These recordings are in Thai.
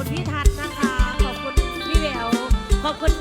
คุณพี่ทัศน์นะคะ ขอบคุณพี่แววขอบคุณ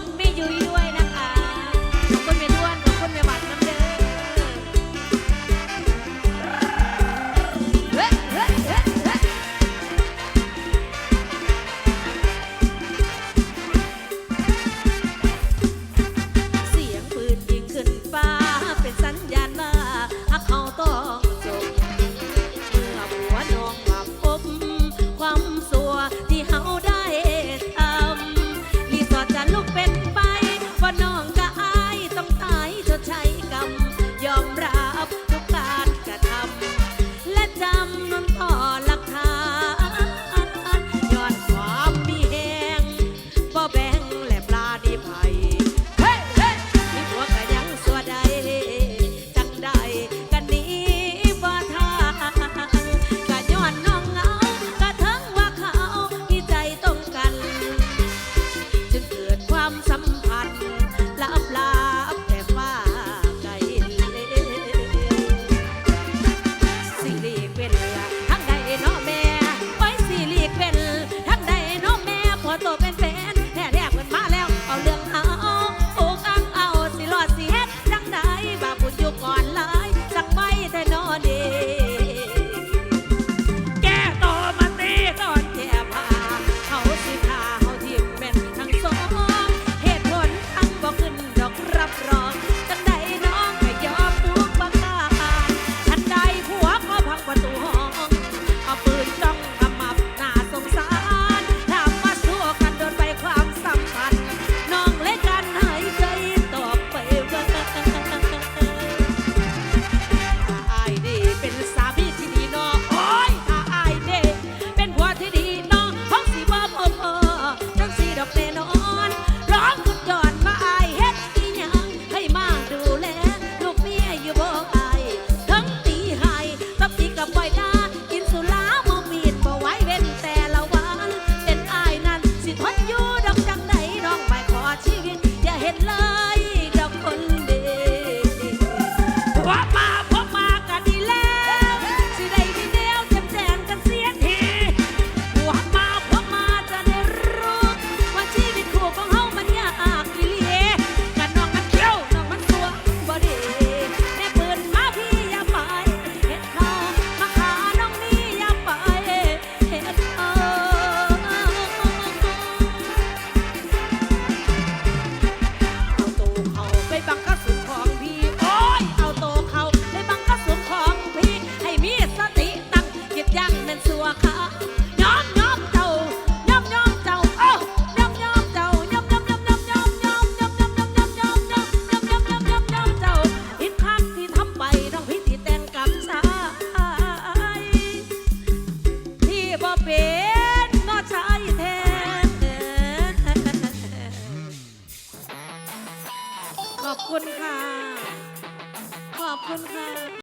อบคุณค่ะ ขอบคุณค่ะ